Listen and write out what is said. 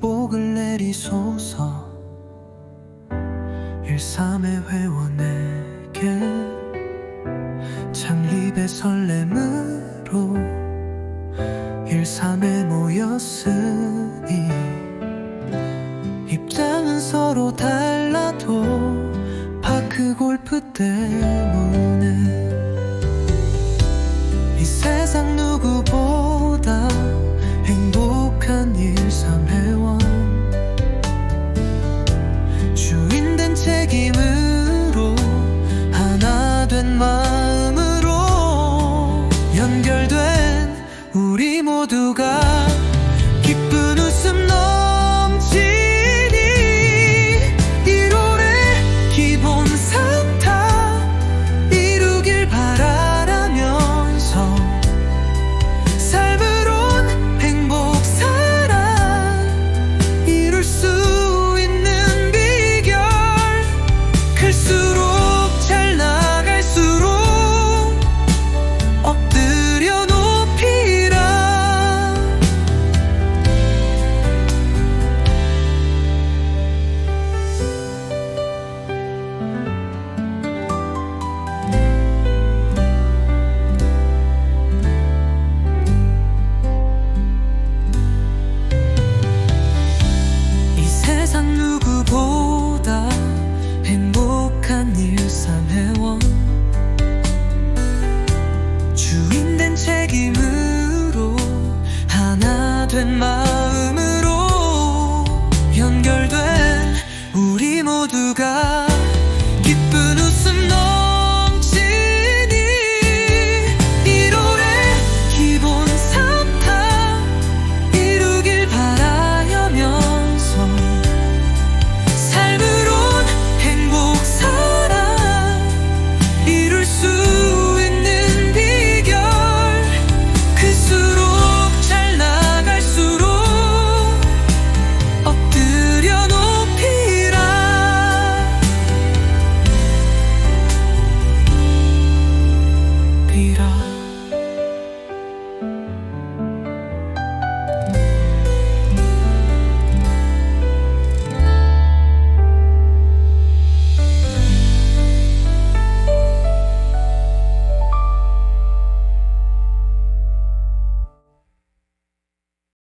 축복을 내리소서. 일삼의 회원에게 창립의 설렘으로 일삼에 모였으니 입장은 서로 달라도 파크 골프 때문에 이 세상 누구보다 책임으로 하나 된 마음으로 연결된 우리 모두가 기쁨 주인된 책임으로 하나 된 마음으로 연결된 우리 모두가